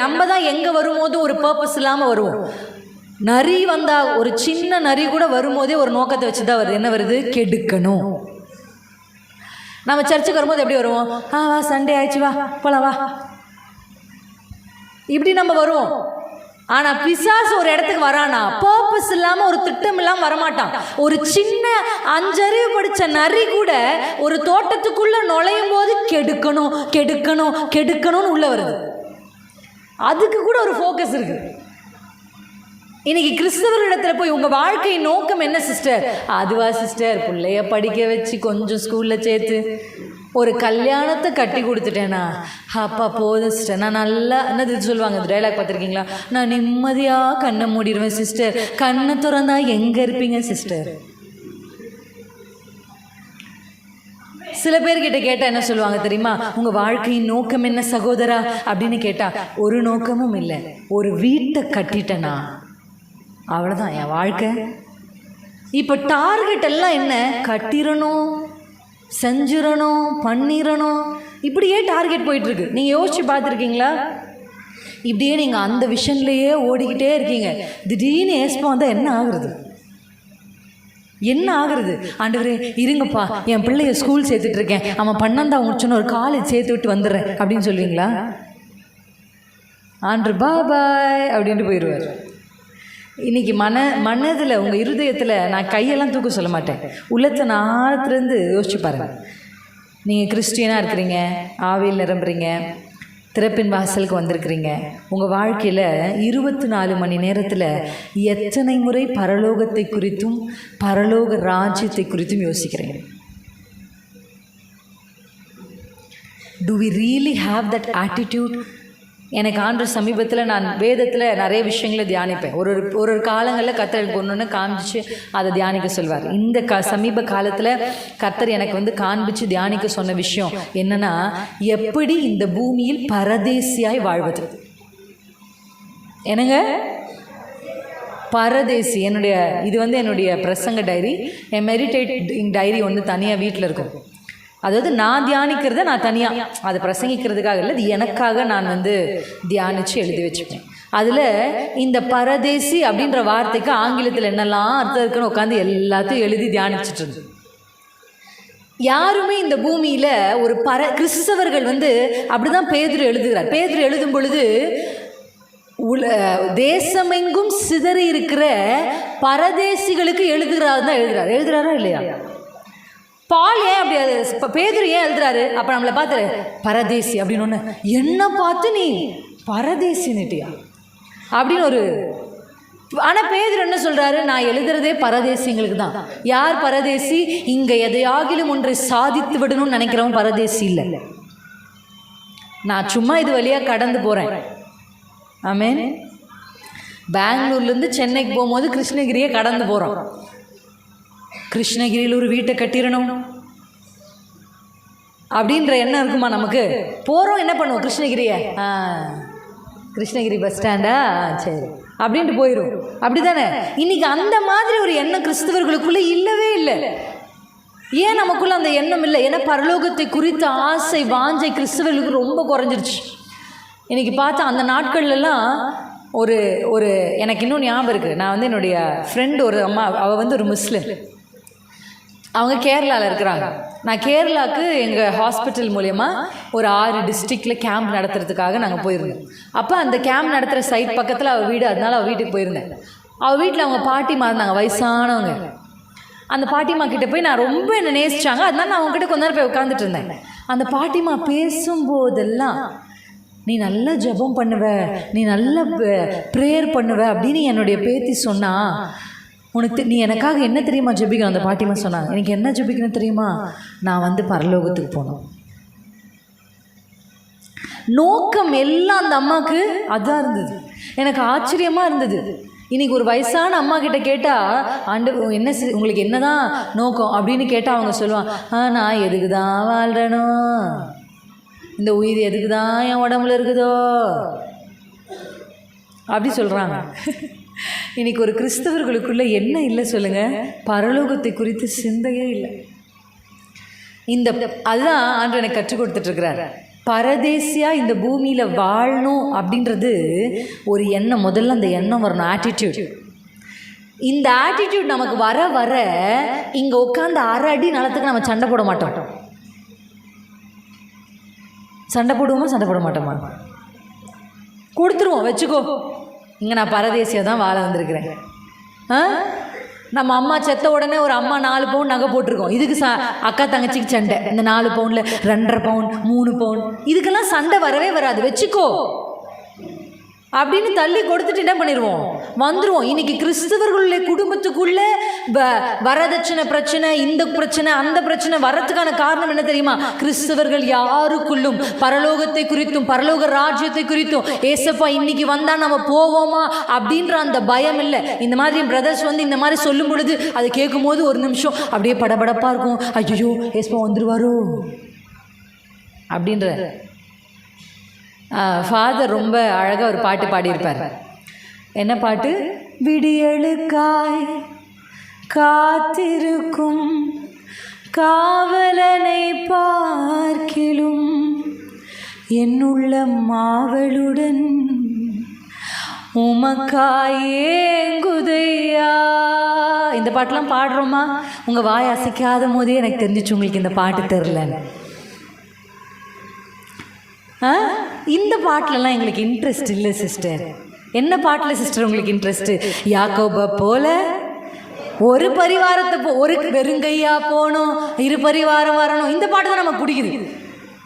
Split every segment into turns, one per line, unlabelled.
நம்ம தான் எங்கே வரும்போது ஒரு பர்பஸ் இல்லாமல் வருவோம். நரி வந்தா ஒரு சின்ன நரி கூட வரும்போதே ஒரு நோக்கத்தை வச்சு தான் வருது. என்ன வருது? கெடுக்கணும். நம்ம சர்ச்சுக்கு வரும்போது எப்படி வருவோம்? ஆ வா சண்டே ஆயிடுச்சு வா போலாம் வா. இப்படி நம்ம வருவோம். ஆனா பிசாசு ஒரு இடத்துக்கு வரானா? பர்பஸ் இல்லாம ஒரு திட்டம் இல்லாம வரமாட்டான். ஒரு சின்ன அஞ்சறிவு படிச்ச நரி கூட ஒரு தோட்டத்துக்குள்ள நுழையும் போது கெடுக்கணும் கெடுக்கணும் கெடுக்கணும்னு உள்ள வருது. அதுக்கு கூட ஒரு ஃபோக்கஸ் இருக்கு. இன்னைக்கு கிறிஸ்தவர்களிடத்துல போய் உங்கள் வாழ்க்கையின் நோக்கம் என்ன சிஸ்டர் அதுவா சிஸ்டர் பிள்ளைய படிக்க வச்சு கொஞ்சம் ஸ்கூலில் சேர்த்து ஒரு கல்யாணத்தை கட்டி கொடுத்துட்டேனா? அப்பா போதும் சிஸ்டர் நான் நல்லா என்னது இது சொல்லுவாங்க இந்த டைலாக் பார்த்துருக்கீங்களா? நான் நிம்மதியாக கண்ணை மூடிடுவேன் சிஸ்டர் கண்ணை திறந்தா எங்கே இருப்பீங்க சிஸ்டர் சில பேர்கிட்ட கேட்டால் என்ன சொல்லுவாங்க தெரியுமா? உங்கள் வாழ்க்கையின் நோக்கம் என்ன சகோதரா? அப்படின்னு கேட்டால் ஒரு நோக்கமும் இல்லை. ஒரு வீட்டை கட்டிட்டேனா? அவ்வளோதான் என் வாழ்க்கை. இப்போ டார்கெட் எல்லாம் என்ன? கட்டிடணும் செஞ்சிடணும் பண்ணிடணும். இப்படியே டார்கெட் போயிட்டுருக்கு. நீங்கள் யோசிச்சு பார்த்துருக்கீங்களா? இப்படியே நீங்கள் அந்த விஷன்லேயே ஓடிக்கிட்டே இருக்கீங்க. திடீர்னு ஏஸ்பா வந்தால் என்ன ஆகுறது? என்ன ஆகுறது? ஆண்டவரே இருங்கப்பா. என் பிள்ளைய ஸ்கூல் சேர்த்துட்டு இருக்கேன் அவன் பன்னெண்டாம் முடிச்சோன்னு ஒரு காலேஜ் சேர்த்து விட்டு வந்துடுறேன். அப்படின்னு சொல்லுவீங்களா? ஆண்டு பாபாய் அப்படின்ட்டு போயிடுவார். இன்னைக்கு மன மனதில் உங்கள் இருதயத்தில் நான் கையெல்லாம் தூக்க சொல்ல மாட்டேன். உள்ளத்தின் ஆழத்துலேருந்து யோசிச்சு பாருங்க. நீங்கள் கிறிஸ்டியனாக இருக்கிறீங்க ஆவியில் நிரம்புறீங்க திறப்பின் வாசலுக்கு வந்திருக்கிறீங்க. உங்கள் வாழ்க்கையில் இருபத்தி நாலு மணி நேரத்தில் எத்தனை முறை பரலோகத்தை குறித்தும் பரலோக ராஜ்யத்தை குறித்தும் யோசிக்கிறீங்க do we really have that attitude எனக்கு ஆண்டு சமீபத்தில் நான் வேதத்தில் நிறைய விஷயங்களை தியானிப்பேன். ஒரு ஒரு ஒரு ஒரு காலங்களில் கத்தர் எனக்கு ஒன்று ஒன்று அதை தியானிக்க சொல்வார். இந்த க சமீப காலத்தில் கத்தர் எனக்கு வந்து காண்பிச்சு தியானிக்க சொன்ன விஷயம் என்னன்னா எப்படி இந்த பூமியில் பரதேசியாய் வாழ்வது? என்னங்க? பரதேசி என்னுடைய இது வந்து என்னுடைய பிரசங்க டைரி. என் மெரிடேட்டிங் டைரி ஒன்று தனியாக வீட்டில் இருக்கும். அதாவது நான் தியானிக்கிறத நான் தனியாக அதை பிரசங்கிக்கிறதுக்காக இல்லை எனக்காக நான் வந்து தியானித்து எழுதி வச்சுப்பேன். அதில் இந்த பரதேசி அப்படின்ற வார்த்தைக்கு ஆங்கிலத்தில் என்னெல்லாம் அர்த்தம் இருக்குன்னு உட்காந்து எல்லாத்தையும் எழுதி தியானிச்சிட்டு இருந்தது யாருமே இந்த பூமியில் ஒரு பர கிறிஸ்தவர்கள் வந்து அப்படிதான் பேதுரு எழுதுகிறார். பேதுரு எழுதும் பொழுது உல தேசமெங்கும் சிதறி இருக்கிற பரதேசிகளுக்கு எழுதுகிறார் தான் எழுதுகிறார். எழுதுறாரா இல்லையா? பால் ஏன் அப்படி அது பேதர் பேதுரு ஏன் எழுதுறாரு அப்போ நம்மளை பார்த்து பரதேசி அப்படின்னு ஒன்று என்ன பார்த்து நீ பரதேசின்னுட்டியா? அப்படின்னு ஒரு ஆனால் பேதர் என்ன சொல்கிறாரு நான் எழுதுறதே பரதேசிங்களுக்கு தான். யார் பரதேசி? இங்கே எதையாகிலும் ஒன்றை சாதித்து விடணும்னு நினைக்கிறவன் பரதேசி இல்லை. நான் சும்மா இது வழியாக கடந்து போகிறேன் ஆமேன். பெங்களூர்லேருந்து சென்னைக்கு போகும்போது கிருஷ்ணகிரியை கடந்து போகிறோம் கிருஷ்ணகிரியில் ஒரு வீட்டை கட்டிடணும். அப்படின்ற எண்ணம் இருக்குமா நமக்கு? போகிறோம் என்ன பண்ணுவோம்? கிருஷ்ணகிரியை. ஆ கிருஷ்ணகிரி பஸ் ஸ்டாண்டா ஆ, சரி. அப்படின்ட்டு போயிடும் அப்படி தானே இன்னைக்கு அந்த மாதிரி ஒரு எண்ணம் கிறிஸ்தவர்களுக்குள்ளே இல்லவே இல்லை. ஏன் நமக்குள்ள அந்த எண்ணம் இல்லை? ஏன்னா பரலோகத்தை குறித்த ஆசை வாஞ்சை கிறிஸ்தவர்களுக்கு ரொம்ப குறைஞ்சிருச்சு. இன்னைக்கு பார்த்தா அந்த நாட்கள்லாம் ஒரு ஒரு எனக்கு இன்னும் ஞாபகம் இருக்குது நான் வந்து என்னுடைய ஃப்ரெண்டு ஒரு அம்மா அவள் வந்து ஒரு முஸ்லிம். அவங்க கேரளாவில் இருக்கிறாங்க. நான் கேரளாவுக்கு எங்கள் ஹாஸ்பிட்டல் மூலயமா ஒரு ஆறு டிஸ்ட்ரிக்டில் கேம்ப் நடத்துறதுக்காக நாங்கள் போயிருந்தோம். அப்போ அந்த கேம்ப் நடத்துகிற சைட் பக்கத்தில் அவள் வீடு அதனால அவள் வீட்டுக்கு போயிருந்தேன். அவள் வீட்டில் அவங்க பாட்டிமா இருந்தாங்க வயசானவங்க. அந்த பாட்டிமா கிட்டே போய் நான் ரொம்ப என்னை நேசிச்சாங்க. அதனால நான் அவங்ககிட்ட கொஞ்ச நேரம் போய் உட்காந்துட்டு இருந்தேன். அந்த பாட்டிமா பேசும்போதெல்லாம் நீ நல்லா ஜெபம் பண்ணுவ நீ நல்லா ப்ரேயர் பண்ணுவ அப்படின்னு என்னுடைய பேத்தி சொன்னா உனக்கு நீ எனக்காக என்ன தெரியுமா ஜெபிக்கணும்? அந்த பாட்டிமா சொன்னாங்க. எனக்கு என்ன ஜெபிக்கணும் தெரியுமா? நான் வந்து பரலோகத்துக்கு போகணும். நோக்கம் எல்லாம் அந்த அம்மாவுக்கு அதான் இருந்தது. எனக்கு ஆச்சரியமாக இருந்தது. இன்றைக்கி ஒரு வயசான அம்மா கிட்ட கேட்டால் ஆண்டு என்ன சி- உங்களுக்கு என்னதான் நோக்கம்? அப்படின்னு கேட்டால் அவங்க சொல்லுவாங்க ஆ நான் எதுக்கு தான் வாழ்கிறேனோ இந்த உயிர் எதுக்கு தான் என் உடம்புல இருக்குதோ? அப்படி சொல்கிறாங்க இன்னைக்கு ஒரு கிறிஸ்தவர்களுக்குள்ள என்ன இல்லை சொல்லுங்க? பரலோகத்தை குறித்து சிந்தையே இல்லை. இந்த அதுதான் ஆண்டு எனக்கு கற்றுக் கொடுத்துட்டு பரதேசியாக இந்த பூமியில் வாழணும் அப்படின்றது ஒரு எண்ணம். முதல்ல அந்த எண்ணம் வரணும் ஆட்டிடியூட் இந்த ஆட்டிடியூட் நமக்கு வர வர இங்கே உட்காந்து அரை அடி நிலத்துக்கு நம்ம சண்டை போட மாட்டோம். சண்டை போடுவோமா சண்டை போட மாட்டோமா? கொடுத்துருவோம் வச்சுக்கோ. இங்கே நான் பரதேசியாக தான் வாழ வந்திருக்கிறேன். ஆ? நம்ம அம்மா செத்த உடனே ஒரு அம்மா நாலு பவுன் நகை போட்டிருக்கோம். இதுக்கு சா அக்கா தங்கச்சிக்கு சண்டை. இந்த நாலு பவுனில் ரெண்டரை பவுன் மூணு பவுன். இதுக்கெல்லாம் சண்டை வரவே வராது. வச்சுக்கோ. அப்படின்னு தள்ளி கொடுத்துட்டு என்ன பண்ணிடுவோம் வந்துருவோம். இன்னைக்கு கிறிஸ்தவர்களுடைய குடும்பத்துக்குள்ள வ- வரதட்சணை பிரச்சனை இந்த பிரச்சனை அந்த பிரச்சனை வர்றதுக்கான காரணம் என்ன தெரியுமா? கிறிஸ்தவர்கள் யாருக்குள்ளும் பரலோகத்தை குறித்தும் பரலோக ராஜ்யத்தை குறித்தும் ஏசப்பா இன்னைக்கு வந்தா நம்ம போவோமா? அப்படின்ற அந்த பயம் இல்லை. இந்த மாதிரி பிரதர்ஸ் வந்து இந்த மாதிரி சொல்லும் பொழுது அதை கேட்கும் போது ஒரு நிமிஷம் அப்படியே படபடப்பா இருக்கும். ஐயோ ஏசப்பா வந்துருவாரோ? அப்படின்ற ஃபாதர் ரொம்ப அழகாக ஒரு பாட்டு பாடியிருப்பார். என்ன பாட்டு? விடியலுக்காய் காத்திருக்கும் காவலனை பார்க்கிலும் என்னுள்ள மாவளுடன் உமக்காயேங்குதையா இந்த பாட்டெலாம் பாடுறோமா? உங்கள் வாய் அசைக்காத போதே எனக்கு தெரிஞ்சிச்சு உங்களுக்கு இந்த பாட்டு தெரிலன்னு இந்த பாட்டிலலாம் எங்களுக்கு இன்ட்ரெஸ்ட் இல்லை சிஸ்டர் என்ன பாட்டில் சிஸ்டர் உங்களுக்கு இன்ட்ரெஸ்ட்டு யாக்கோப போல? ஒரு பரிவாரத்தை போ ஒரு வெறுங்கையா போகணும் இரு பரிவாரம் வரணும். இந்த பாட்டு தான் நம்ம பிடிக்குது.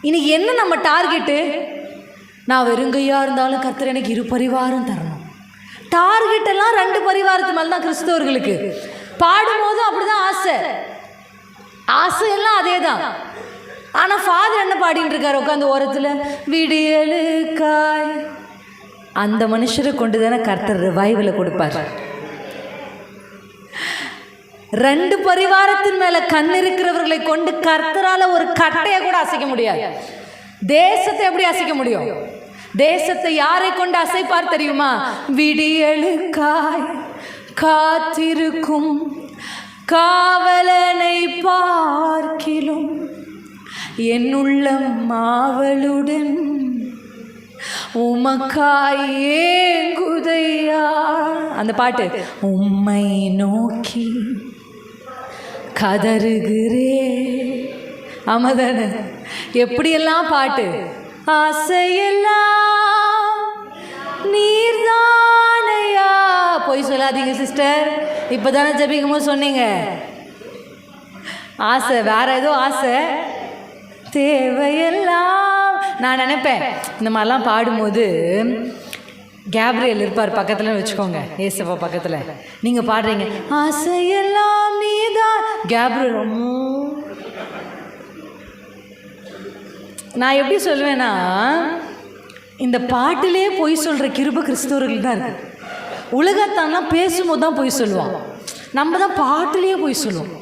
இன்னைக்கு என்ன நம்ம டார்கெட்டு நான் வெறுங்கையாக இருந்தாலும் கர்த்தர் எனக்கு இரு பரிவாரம் தரணும். டார்கெட் எல்லாம் ரெண்டு பரிவாரத்து மேலே தான் கிறிஸ்தவர்களுக்கு. பாடும்போதும் அப்படிதான் ஆசை. ஆசை எல்லாம் அதே தான் ஆனால் ஃபாதர் என்ன பாடிட்டு இருக்காரு? உட்காந்து ஓரத்தில் விடியலுக்காய். அந்த மனுஷரை கொண்டு தானே கர்த்தர் ரிவைவில் கொடுப்பார். ரெண்டு பரிவாரத்தின் மேல கண் இருக்கிறவர்களை கொண்டு கர்த்தரால ஒரு கட்டையை கூட அசைக்க முடியாது. தேசத்தை எப்படி அசைக்க முடியும்? தேசத்தை யாரை கொண்டு அசைப்பார் தெரியுமா? விடியலுக்காய் காத்திருக்கும் காவலனை பார்க்கிலும் என்னுள்ள மாவளுடன் உமக்காயேங்குதையா அந்த பாட்டு. உம்மை நோக்கி கதறுகிறே ஆமாதான? எப்படியெல்லாம் பாட்டு? ஆசையெல்லாம் நீர்தானையா? பொய் சொல்லாதீங்க சிஸ்டர். இப்போ தானே ஜபிக்கும் போது சொன்னீங்க. ஆசை வேற ஏதோ ஆசை. தேவையெல்லாம். நான் நினைப்பேன் இந்த மாதிரிலாம் பாடும்போது கேப்ரியல் இருப்பார் பக்கத்தில் வச்சுக்கோங்க ஏசப்பா பக்கத்தில். நீங்கள் பாடுறீங்க ஆசையெல்லாம் நீதான். கேப்ரியல் ரொம்ப நான் எப்படி சொல்லுவேன்னா இந்த பாட்டிலே பொய் சொல்கிற கிருப கிறிஸ்தவர்கள் தான் இருக்கு. உலகத்தான்லாம் பேசும்போது தான் பொய் சொல்லுவான். நம்ம தான் பாட்டிலேயே பொய் சொல்லுவோம்.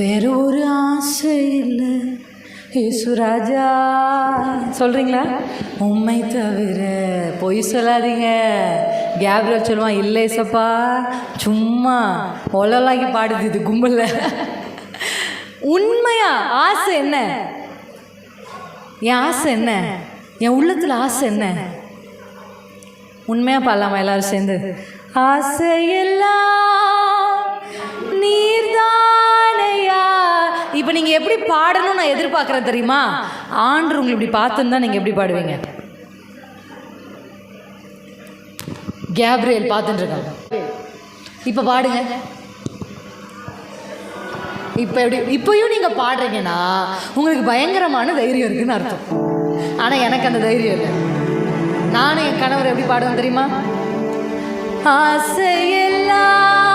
வேற ஒரு ஆசை இல்லை. ஏசுராஜா சொல்கிறீங்களா உண்மை தவிர பொய் சொல்லாதீங்க. கேப்ரியல் சொல்லுவான் இல்லை சப்பா சும்மா ஒலலாக்கி பாடுது இது கும்பலில். உண்மையா? ஆசை என்ன? என் ஆசை என்ன? என் உள்ளத்தில் ஆசை என்ன? உண்மையாக பாடலாமா எல்லாரும் சேர்ந்து? ஆசையெல்லாம் பாடணும் நான் எதிர்பார்க்குறேன் தெரியுமா? ஆண்டு உங்களை இப்படி பார்த்துருந்தா நீங்கள் எப்படி பாடுவீங்க? கேப்ரியல் பார்த்துட்டுருக்காங்க. இப்போ பாடுங்க. இப்போ எப்படி இப்போயும் நீங்கள் பாடுறீங்கன்னா உங்களுக்கு பயங்கரமான தைரியம் இருக்குன்னு அர்த்தம். ஆனால் எனக்கு அந்த தைரியம் இல்லை. நானும் என் கணவர் எப்படி பாடுவேன் தெரியுமா? ஆசையெல்லாம்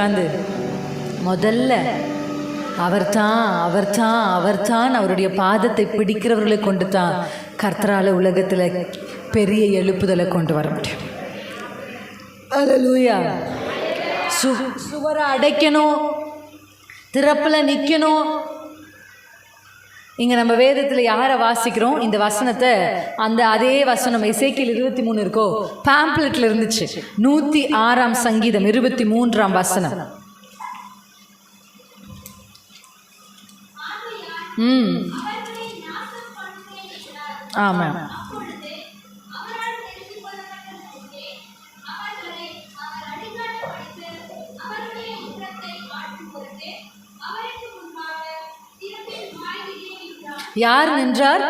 உட்காந்து முதல்ல அவர்தான் அவர்தான் அவர்தான் அவருடைய பாதத்தை பிடிக்கிறவர்களை கொண்டு தான் கர்த்தரால உலகத்தில் பெரிய எழுப்புதலை கொண்டு வர முடியும். அல்லேலூயா சு சுவரை அடைக்கணும் திறப்பில் நிற்கணும் இங்கே நம்ம வேதத்தில் யாரை வாசிக்கிறோம்? இந்த வசனத்தை அந்த அதே வசனம் இசைக்கில் இருபத்தி மூணு இருக்கோ? பேம்ப்ளெட்டில் இருந்துச்சு. நூற்றி ஆறாம் சங்கீதம் இருபத்தி மூன்றாம் வசனம். ம். ஆமாம் யார் நின்றார்?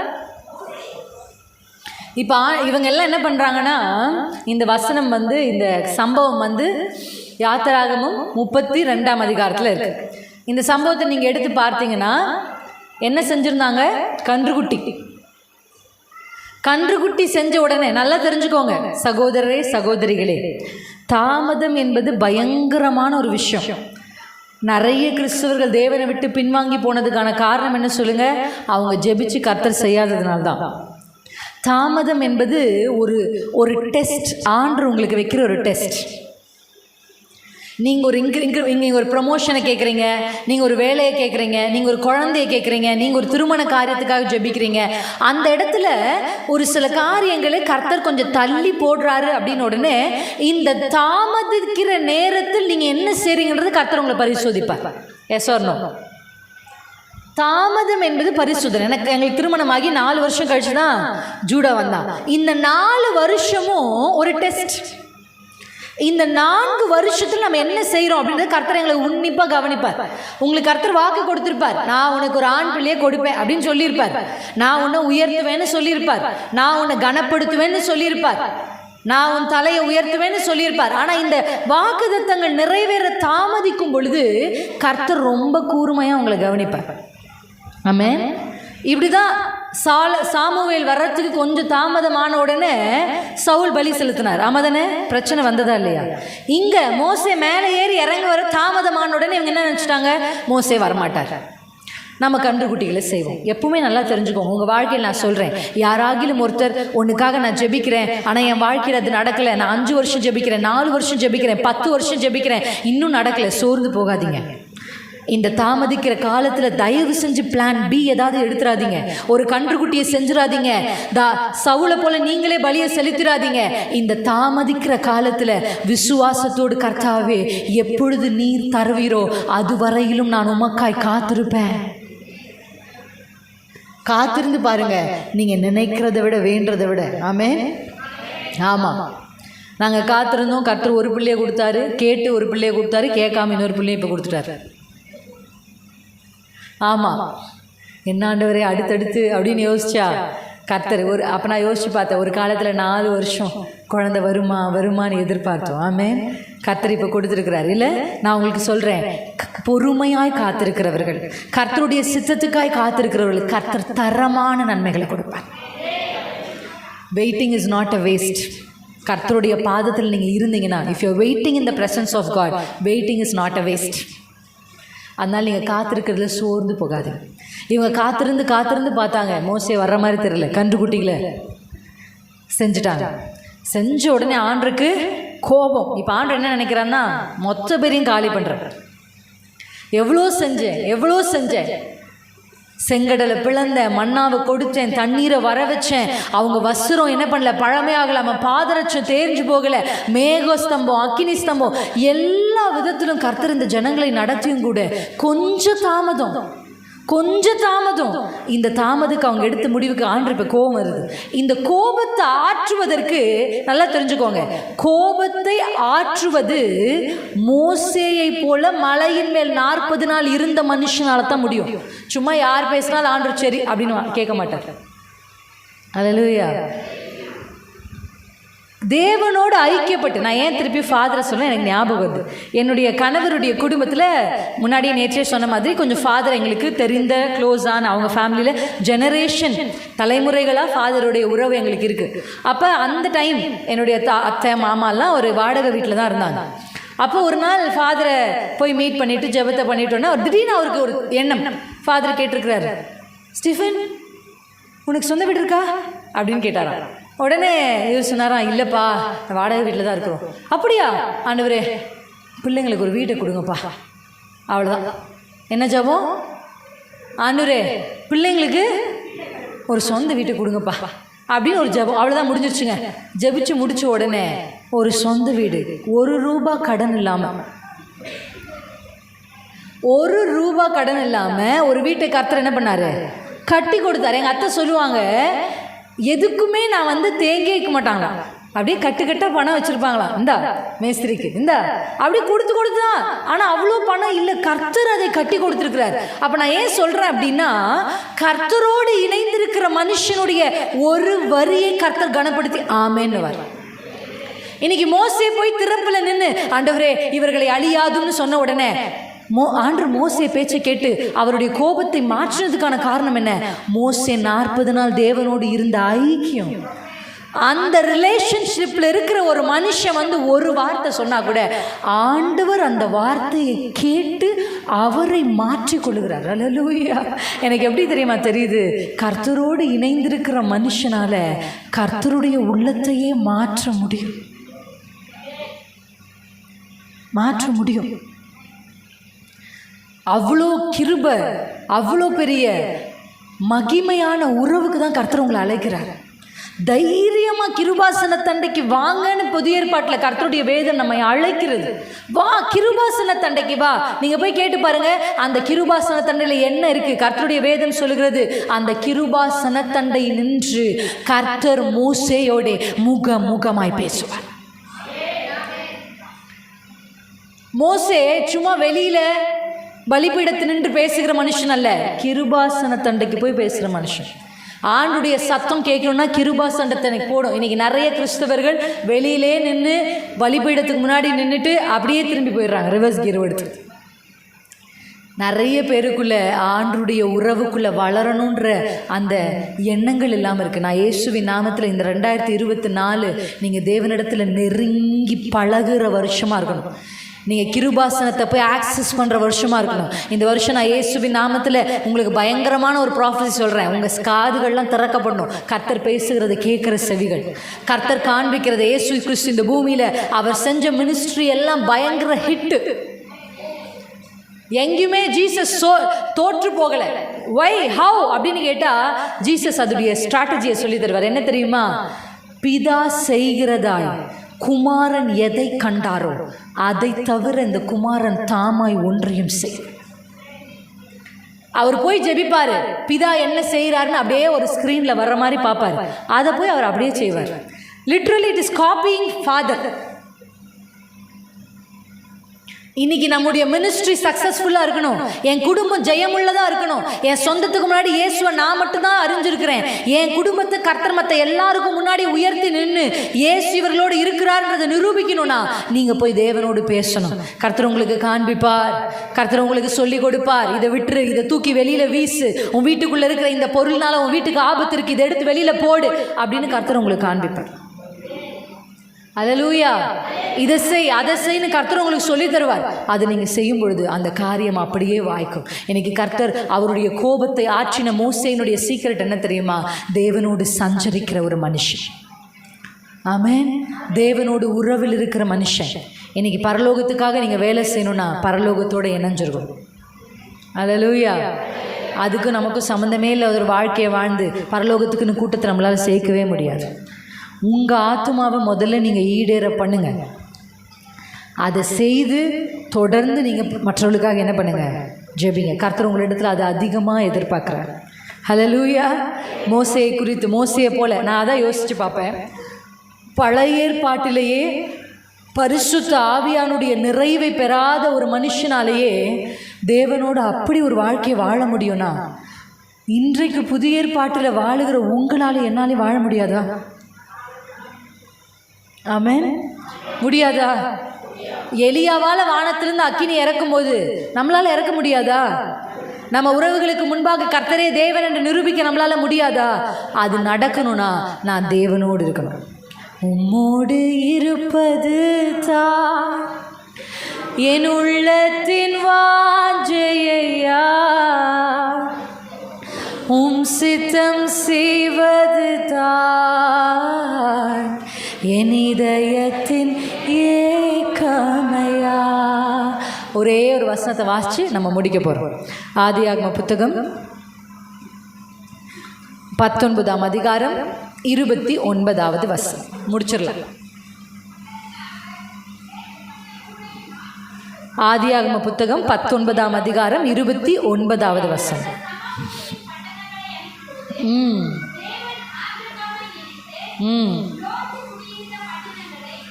இப்போ இவங்க எல்லாம் என்ன பண்ணுறாங்கன்னா இந்த வசனம் வந்து இந்த சம்பவம் வந்து யாத்திராகமும் முப்பத்தி ரெண்டாம் அதிகாரத்தில் இருக்கு. இந்த சம்பவத்தை நீங்கள் எடுத்து பார்த்தீங்கன்னா என்ன செஞ்சுருந்தாங்க? கன்றுக்குட்டி. கன்றுக்குட்டி செஞ்ச உடனே நல்லா தெரிஞ்சுக்கோங்க சகோதரரே சகோதரிகளே தாமதம் என்பது பயங்கரமான ஒரு விஷயம். நிறைய கிறிஸ்தவர்கள் தேவனை விட்டு பின்வாங்கி போனதுக்கான காரணம் என்ன சொல்லுங்க? அவங்க ஜெபிச்சு கர்த்தர் செய்யாததுனால தான் தாமதம் என்பது ஒரு ஒரு டெஸ்ட் ஆண்டு உங்களுக்கு வைக்கிற ஒரு டெஸ்ட் நீங்கள் ஒரு இங்கே இங்கே நீங்கள் ஒரு ப்ரமோஷனை கேட்குறீங்க நீங்கள் ஒரு வேலையை கேட்குறீங்க நீங்கள் ஒரு குழந்தைய கேட்குறீங்க நீங்கள் ஒரு திருமண காரியத்துக்காக ஜெபிக்கிறீங்க. அந்த இடத்துல ஒரு சில காரியங்களை கர்த்தர் கொஞ்சம் தள்ளி போடுறாரு அப்படின்னு உடனே இந்த தாமதிக்கிற நேரத்தில் நீங்கள் என்ன செய்றீங்கன்றது கர்த்தர் உங்களை பரிசோதிப்பார். எஸ் நோ தாமதம் என்பது பரிசுத்தம். எனக்கு எங்களுக்கு திருமணமாகி நாலு வருஷம் கழிச்சு தான் ஜூடா வந்தான். இந்த நாலு வருஷமும் ஒரு டெஸ்ட் இந்த நான்கு வருஷத்தில் நம்ம என்ன செய்கிறோம் அப்படின்றது கர்த்தர் எங்களை உன்னிப்பாக கவனிப்பார். உங்களுக்கு கர்த்தர் வாக்கு கொடுத்துருப்பார். நான் உனக்கு ஒரு ஆண் பிள்ளையே கொடுப்பேன் அப்படின்னு சொல்லியிருப்பார். நான் உன்னை உயர்த்துவேன்னு சொல்லியிருப்பார். நான் உன்னை கனப்படுத்துவேன்னு சொல்லியிருப்பார். நான் உன் தலையை உயர்த்துவேன்னு சொல்லியிருப்பார். ஆனால் இந்த வாக்குதத்தங்கள் நிறைவேற தாமதிக்கும் பொழுது கர்த்தர் ரொம்ப கூர்மையாக உங்களை கவனிப்பார். ஆமென். இப்படிதான் சால சாமுவேல் வர்றதுக்கு கொஞ்சம் தாமதமான உடனே சவுல் பலி செலுத்தினார். ஆமாதானே பிரச்சனை வந்ததா இல்லையா? இங்க மோசே மேலே ஏறி இறங்க வர தாமதமான உடனே இவங்க என்ன நினச்சிட்டாங்க? மோசே வரமாட்டார். நம்ம கன்றுக்குட்டிகளை செய்வோம். எப்பவுமே நல்லா தெரிஞ்சுக்கோங்க. உங்கள் வாழ்க்கையில் நான் சொல்கிறேன் யாராகிலும் ஒருத்தர் ஒன்றுக்காக நான் ஜெபிக்கிறேன். ஆனால் என் வாழ்க்கையில் அது நடக்கலை. நான் அஞ்சு வருஷம் ஜெபிக்கிறேன். நாலு வருஷம் ஜெபிக்கிறேன். பத்து வருஷம் ஜெபிக்கிறேன். இன்னும் நடக்கலை. சோர்ந்து போகாதீங்க. இந்த தாமதிக்கிற காலத்தில் தயவு செஞ்சு பிளான் பி ஏதாவது எடுத்துறாதீங்க. ஒரு கன்றுக்குட்டியை செஞ்சிடாதீங்க. தா சவுளை போல நீங்களே பலியை செலுத்திடாதீங்க. இந்த தாமதிக்கிற காலத்தில் விசுவாசத்தோடு கர்த்தாவே எப்பொழுது நீர் தருவீரோ அது வரையிலும் நான் உமக்காய் காத்திருப்பேன். காத்திருந்து பாருங்க நீங்க நினைக்கிறத விட வேண்டதை விட. ஆமே. ஆமாம் நாங்கள் காத்திருந்தோம் கற்று ஒரு பிள்ளையை கொடுத்தாரு கேட்டு ஒரு பிள்ளையை கொடுத்தாரு கேட்காம இன்னொரு பிள்ளையை இப்போ கொடுத்துட்டாரு. ஆமாம் என்ன ஆண்டவரே அடுத்தடுத்து அப்படின்னு யோசிச்சா கர்த்தர் ஒரு அப்போ நான் யோசிச்சு பார்த்தேன் ஒரு காலத்தில் நாலு வருஷம் குழந்தை வருமா வருமான்னு எதிர்பார்த்தோம். ஆமே. கர்த்தர் இப்போ கொடுத்துருக்கிறார். இல்லை நான் உங்களுக்கு சொல்கிறேன் பொறுமையாய் காத்திருக்கிறவர்கள் கர்த்தருடைய சித்தத்துக்காய் காத்திருக்கிறவர்கள் கர்த்தர் தரமான நன்மைகளை கொடுப்பார். Waiting is not a waste கர்த்தருடைய பாதத்தில் நீங்கள் இருந்தீங்கன்னா if you waiting in the presence of God waiting is not a waste அதனால் நீங்கள் காத்திருக்கிறதுல சோர்ந்து போகாது இவங்க காத்திருந்து காத்திருந்து பார்த்தாங்க. மோசே வர்ற மாதிரி தெரியல. கன்றுக்குட்டிகளை செஞ்சுட்டாங்க. செஞ்ச உடனே ஆண்டுக்கு கோபம். இப்போ ஆண்டு என்ன நினைக்கிறான்னா மொத்த பேரையும் காலி பண்ணுறேன் எவ்வளோ செஞ்சேன்? எவ்வளோ செஞ்சேன்? செங்கடலை பிளந்த மண்ணாவை கொடுத்தேன் தண்ணீரை வர வச்சேன் அவங்க வஸ்திரம் என்ன பண்ணல? பழமையாகலாம பாதரட்சம் தேர்ஞ்சு போகல. மேக ஸ்தம்பம் அக்கினி ஸ்தம்பம் எல்லா விதத்திலும் கர்த்தர் இந்த ஜனங்களை நடத்தியும் கூட கொஞ்சம் தாமதம். கொஞ்சம் தாமதம். இந்த தாமதுக்கு அவங்க எடுத்த முடிவுக்கு ஆண்டு இப்போ கோபம் வருது. இந்த கோபத்தை ஆற்றுவதற்கு நல்லா தெரிஞ்சுக்கோங்க. கோபத்தை ஆற்றுவது மோசேயை போல மலையின் மேல் நாற்பது நாள் இருந்த மனுஷனால தான் முடியும். சும்மா யார் பேசினாலும் ஆண்டு சரி அப்படின்னு கேட்க மாட்டார். அல்லேலூயா தேவனோடு ஐக்கியப்பட்டு நான் ஏன் திருப்பி ஃபாதரை சொல்ல எனக்கு ஞாபகம் வருது. என்னுடைய கணவருடைய குடும்பத்தில் முன்னாடியே நேற்றே சொன்ன மாதிரி கொஞ்சம் ஃபாதர் எங்களுக்கு தெரிந்த க்ளோஸான அவங்க ஃபேமிலியில் ஜெனரேஷன் தலைமுறைகளாக ஃபாதருடைய உறவு எங்களுக்கு இருக்குது அப்போ அந்த டைம் என்னுடைய தா அத்தை மாமாலாம் ஒரு வாடகை வீட்டில் தான் இருந்தாங்க. அப்போ ஒரு நாள் ஃபாதரை போய் மீட் பண்ணிவிட்டு ஜெபத்தை பண்ணிட்டோன்னா ஒரு திடீர்னு அவருக்கு ஒரு எண்ணம். ஃபாதர் கேட்டிருக்கிறாரு ஸ்டீஃபன் உனக்கு சொந்த வீடு இருக்கா? அப்படின்னு கேட்டாராம். உடனே இவர் சொன்னாராம் இல்லைப்பா வாடகை வீட்டில் தான் இருக்கிறோம் அப்படியா ஆண்டவரே பிள்ளைங்களுக்கு ஒரு வீட்டை கொடுங்கப்பா. அவ்வளோதான் என்ன ஜபம்? ஆண்டவரே பிள்ளைங்களுக்கு ஒரு சொந்த வீட்டை கொடுங்கப்பா. அப்படின்னு ஒரு ஜபம். அவ்வளோதான் முடிஞ்சிருச்சுங்க. ஜபிச்சு முடிச்ச உடனே ஒரு சொந்த வீடு ஒரு ரூபா கடன் இல்லாமல் ஒரு ரூபா கடன் இல்லாமல் ஒரு வீட்டை கர்த்தர் என்ன பண்ணார்? கட்டி கொடுத்தாரு. எங்கள் அத்தை சொல்லுவாங்க எதுக்குமே நான் வந்து தேங்கி வைக்க மாட்டாங்களாம் அப்படியே கட்டு கட்ட பணம் வச்சுருப்பாங்களா? இந்தா மேஸ்திரிக்கு இந்தா. அப்படியே கொடுத்து கொடுத்து தான். ஆனால் அவ்வளோ பணம் இல்லை கர்த்தர் அதை கட்டி கொடுத்துருக்கிறார். அப்போ நான் ஏன் சொல்கிறேன் அப்படின்னா கர்த்தரோடு இணைந்திருக்கிற மனுஷனுடைய ஒரு வரியை கர்த்தர் கனப்படுத்தி ஆமேன்னு வர இன்னைக்கு மோசே போய் திறப்புல நின்று ஆண்டவரே இவர்களை அழியாதுன்னு சொன்ன உடனே மோ ஆண்டு மோசே பேச்சை கேட்டு அவருடைய கோபத்தை மாற்றினதுக்கான காரணம் என்ன? மோசே நாற்பது நாள் தேவனோடு இருந்த ஐக்கியம். அந்த ரிலேஷன்ஷிப்பில் இருக்கிற ஒரு மனுஷன் வந்து ஒரு வார்த்தை சொன்னால் கூட ஆண்டவர் அந்த வார்த்தையை கேட்டு அவரை மாற்றிக் கொள்கிறார் எனக்கு எப்படி தெரியுமா தெரியுது? கர்த்தரோடு இணைந்திருக்கிற மனுஷனால் கர்த்தருடைய உள்ளத்தையே மாற்ற முடியும். மாற்ற முடியும். அவ்வளோ கிருப அவ்வளோ பெரிய மகிமையான உறவுக்கு தான் கர்த்தர் உங்களை அழைக்கிறார். தைரியமாக கிருபாசன தண்டைக்கு வாங்கன்னு புதிய ஏற்பாட்டில் கர்த்தருடைய வேதம் நம்மை அழைக்கிறது. வா கிருபாசன தண்டைக்கு வா. நீங்கள் போய் கேட்டு பாருங்கள் அந்த கிருபாசன தண்டையில் என்ன இருக்குது கர்த்தருடைய வேதம் சொல்கிறது அந்த கிருபாசன தண்டை நின்று கர்த்தர் மூசையோட முக முகமாய் பேசுவார். மோசே சும்மா வெளியில பலிபீடத்து நின்று பேசுகிற மனுஷன் அல்ல. கிருபாசன தண்டைக்கு போய் பேசுகிற மனுஷன். ஆண்டுடைய சத்தம் கேட்கணும்னா கிருபாசனத்தை எனக்கு போடும். இன்னைக்கு நிறைய கிறிஸ்தவர்கள் வெளியிலே நின்று பலிபீடத்துக்கு முன்னாடி நின்றுட்டு அப்படியே திரும்பி போயிடுறாங்க. ரிவர்ஸ் கீர் எடுத்து. நிறைய பேருக்குள்ளே ஆண்டுடைய உறவுக்குள்ளே வளரணுன்ற அந்த எண்ணங்கள் இல்லாமல் இருக்குது நான் இயேசுவின் நாமத்தில் இந்த ரெண்டாயிரத்தி இருபத்தி நாலு நீங்கள் தேவனிடத்தில் நெருங்கி பழகுற வருஷமாக இருக்கணும். நீங்கள் கிருபாசனத்தை போய் ஆக்சஸ் பண்ணுற வருஷமா இருக்கணும். இந்த வருஷம் நான் ஏசுபின் நாமத்தில் உங்களுக்கு பயங்கரமான ஒரு ப்ராஃபஸி சொல்கிறேன் உங்கள் காதுகள்லாம் திறக்கப்படணும். கர்த்தர் பேசுகிறத கேட்குற செவிகள். கர்த்தர் காண்பிக்கிறத ஏசு கிறிஸ்து இந்த பூமியில் அவர் செஞ்ச மினிஸ்ட்ரி எல்லாம் பயங்கர ஹிட்டு எங்கேயுமே ஜீசஸ் சோ தோற்று போகலை. வை ஹவு அப்படின்னு கேட்டால் ஜீசஸ் அதுடைய ஸ்ட்ராட்டஜியை சொல்லி தருவார். என்ன தெரியுமா? பிதா செய்கிறதாய். குமாரன் எதை கண்டாரோ அதை தவிர இந்த குமாரன் தாமாய் ஒன்றையும் செய். அவர் போய் ஜெபிப்பாரு. பிதா என்ன செய்கிறாருன்னு அப்படியே ஒரு ஸ்க்ரீனில் வர்ற மாதிரி பார்ப்பாரு. அதை போய் அவர் அப்படியே செய்வார். Literally it is copying father இன்னைக்கு நம்முடைய மினிஸ்ட்ரி சக்ஸஸ்ஃபுல்லாக இருக்கணும். என் குடும்பம் ஜெயமுள்ளதாக இருக்கணும். என் சொந்தத்துக்கு முன்னாடி இயேசுவை நான் மட்டும்தான் அறிஞ்சிருக்கிறேன். என் குடும்பத்தை கர்த்தர் மற்ற எல்லாருக்கும் முன்னாடி உயர்த்தி நின்று இயேசு இவர்களோடு இருக்கிறார்ன்றதை நிரூபிக்கணும்னா நீங்கள் போய் தேவனோடு பேசணும். கர்த்தர் உங்களுக்கு காண்பிப்பார். கர்த்தர் உங்களுக்கு சொல்லி கொடுப்பார். இதை விட்டுரு இதை தூக்கி வெளியில் வீசு. உன் வீட்டுக்குள்ளே இருக்கிற இந்த பொருள்னால உன் வீட்டுக்கு ஆபத்து இருக்கு. இதை எடுத்து வெளியில் போடு அப்படின்னு கர்த்தர் உங்களுக்கு காண்பிப்பார். அலலூயா இதை செய் அதை செய்ன்னு கர்த்தர் உங்களுக்கு சொல்லி தருவார். அது நீங்கள் செய்யும் பொழுது அந்த காரியம் அப்படியே வாய்க்கும். இன்னைக்கு கர்த்தர் அவருடைய கோபத்தை ஆற்றின மோசையினுடைய சீக்கிரட் என்ன தெரியுமா? தேவனோடு சஞ்சரிக்கிற ஒரு மனுஷன். ஆமென் தேவனோடு உறவில் இருக்கிற மனுஷன். இன்னைக்கு பரலோகத்துக்காக நீங்கள் வேலை செய்யணும்னா பரலோகத்தோட இணைஞ்சிருக்கும் அலலூயா அதுக்கு நமக்கு சம்மந்தமே இல்லை ஒரு வாழ்க்கையை வாழ்ந்து பரலோகத்துக்குன்னு கூட்டத்தை நம்மளால் சேர்க்கவே முடியாது. உங்கள் ஆத்மாவை முதல்ல நீங்கள் ஈடேற பண்ணுங்க. அதை செய்து தொடர்ந்து நீங்கள் மற்றவர்களுக்காக என்ன பண்ணுங்க? ஜெபிங்க. கர்த்தர் உங்களிடத்தில் அதை அதிகமாக எதிர்பார்க்குறாரு. ஹலலூயா மோசையை குறித்து மோசையை போல நான் அதான் யோசித்து பார்ப்பேன். பழைய ஏற்பாட்டிலேயே பரிசுத்த ஆவியானுடைய நிறைவை பெறாத ஒரு மனுஷனாலேயே தேவனோடு அப்படி ஒரு வாழ்க்கையை வாழ முடியும்னா இன்றைக்கு புதிய ஏற்பாட்டில் வாழுகிற உங்களால் என்னாலே வாழ முடியாதா? ஆமென். முடியாதா? எலியாவால் வானத்திலிருந்து அக்கினி இறக்கும்போது நம்மளால் இறக்க முடியாதா? நம்ம உறவுகளுக்கு முன்பாக கர்த்தரே தேவன் என்று நிரூபிக்க நம்மளால முடியாதா? அது நடக்கணும்னா நான் தேவனோடு இருக்கணும். உம்மோடு இருப்பது தான். என் உள்ளத்தின் வாஞ்சையா உம் சித்தம் செய்வது தான். என் இதயத்தின் ஏக்கமையா? ஒரே ஒரு வசனத்தை வாசிச்சு நம்ம முடிக்க போகிறோம் ஆதி ஆகம புத்தகம் பத்தொன்பதாம் அதிகாரம் இருபத்தி ஒன்பதாவது வசனம். முடிச்சிடலாம். ஆதியாகம புத்தகம் பத்தொன்பதாம் அதிகாரம் இருபத்தி ஒன்பதாவது வசனம். ம். ம்.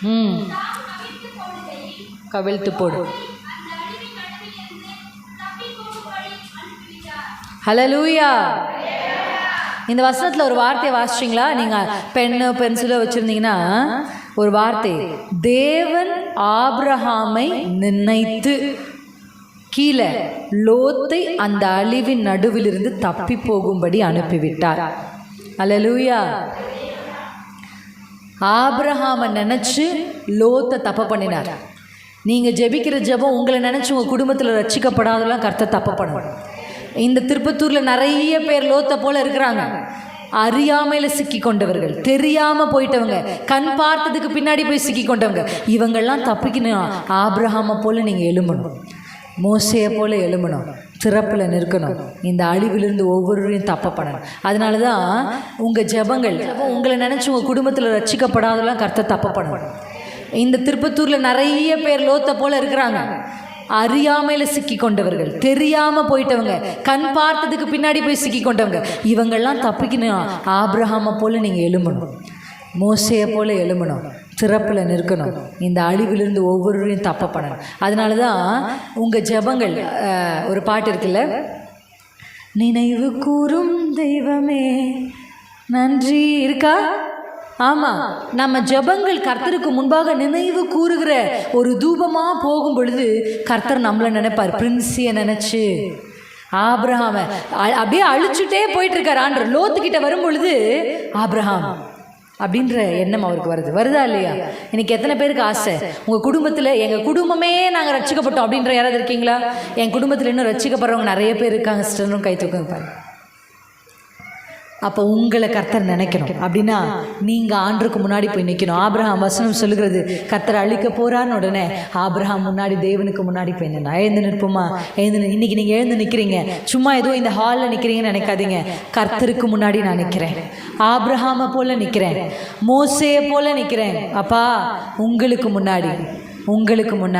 ம். கவிழ்த்து போடு. ஹலலூயா. இந்த வசனத்தில் ஒரு வார்த்தையை வாசிச்சிங்களா? நீங்கள் பெண்ணு பென்சிலோ வச்சுருந்தீங்கன்னா ஒரு வார்த்தை. தேவன் ஆபிரஹாமை நிர்ணயித்து கீழே லோத்தை அந்த அழிவின் நடுவிலிருந்து தப்பி போகும்படி அனுப்பிவிட்டார். அல்லேலூயா ஆப்ரஹாமை நினச்சி லோத்தை தப்பு பண்ணினார். நீங்கள் ஜெபிக்கிற ஜெபம் உங்களை நினச்சி உங்கள் குடும்பத்தில் ரட்சிக்கப்படாதெல்லாம் கருத்தை தப்பு பண்ணணும். இந்த திருப்பத்தூரில் நிறைய பேர் லோத்தை போல் இருக்கிறாங்க. அறியாமையில் சிக்கி கொண்டவர்கள் தெரியாமல் போயிட்டவங்க கண் பார்த்ததுக்கு பின்னாடி போய் சிக்கி கொண்டவங்க இவங்கெல்லாம் தப்பிக்கணும். ஆப்ரஹாமை போல் நீங்கள் எழும்பணும். மோசையை போல் எழும்பணும். சிறப்பில் நிற்கணும். இந்த அழிவிலிருந்து ஒவ்வொருவரையும் தப்ப பண்ணணும் அதனால தான் உங்கள் ஜெபங்கள் உங்களை நினச்சி உங்கள் குடும்பத்தில் ரட்சிக்கப்படாதெல்லாம் கருத்தை தப்ப பண்ணணும் இந்த திருப்பத்தூரில் நிறைய பேர் லோத்தை போல் இருக்கிறாங்க. அறியாமையில் சிக்கி கொண்டவர்கள் தெரியாமல் போயிட்டவங்க கண் பார்த்ததுக்கு பின்னாடி போய் சிக்கி கொண்டவங்க இவங்கெல்லாம் தப்பிக்கணும். ஆப்ரஹாமை போல் நீங்கள் எழும்பணும். மோசையை போல் எழும்பணும். சிறப்பில் நிற்கணும். இந்த அழிவிலிருந்து ஒவ்வொருவரையும் தப்ப பண்ணணும். அதனால தான் உங்கள் ஜெபங்கள் ஒரு பாட்டு இருக்குல்ல? நினைவு கூறும் தெய்வமே நன்றி இருக்கா? ஆமாம் நம்ம ஜெபங்கள் கர்த்தருக்கு முன்பாக நினைவு கூறுகிற ஒரு தூபமாக போகும் பொழுது கர்த்தர் நம்மளை நினைப்பார். பிரின்ஸியை நினச்சி ஆப்ரஹாம அ- அப்படியே அழிச்சுட்டே போயிட்டு இருக்கார். ஆண்டர் லோத்துக்கிட்ட வரும் பொழுது ஆப்ரஹாம் அப்படின்ற எண்ணம் அவருக்கு வருது. வருதா இல்லையா? இன்னைக்கு எத்தனை பேருக்கு ஆசை? உங்கள் குடும்பத்தில் எங்கள் குடும்பமே நாங்கள் ரட்சிக்கப்பட்டோம் அப்படின்ற யாராவது இருக்கீங்களா? என் குடும்பத்தில் இன்னும் ரட்சிக்கப்படுறவங்க நிறைய பேர் இருக்காங்க சிஸ்டர்னும் கை தூக்குங்க பாருங்க. அப்போ உங்களை கர்த்தர் நினைக்கணும். அப்படின்னா நீங்கள் ஆண்டுக்கு முன்னாடி போய் நிற்கணும் ஆப்ரஹாம் வசனம் சொல்லுகிறது கர்த்தர் அழிக்க போகிறான்னு உடனே ஆப்ரஹாம் முன்னாடி தேவனுக்கு முன்னாடி போய் நின்னா எழுந்து நிற்போமா? எழுந்து இன்னைக்கு நீங்கள் எழுந்து நிற்கிறீங்க சும்மா ஏதோ இந்த ஹாலில் நிற்கிறீங்கன்னு நினைக்காதீங்க. கர்த்தருக்கு முன்னாடி நான் நிற்கிறேன் ஆப்ரஹாமை போல் நிற்கிறேன் மோசையை போல் நிற்கிறேன் அப்பா உங்களுக்கு முன்னாடி. உங்களுக்கு முன்னாடி.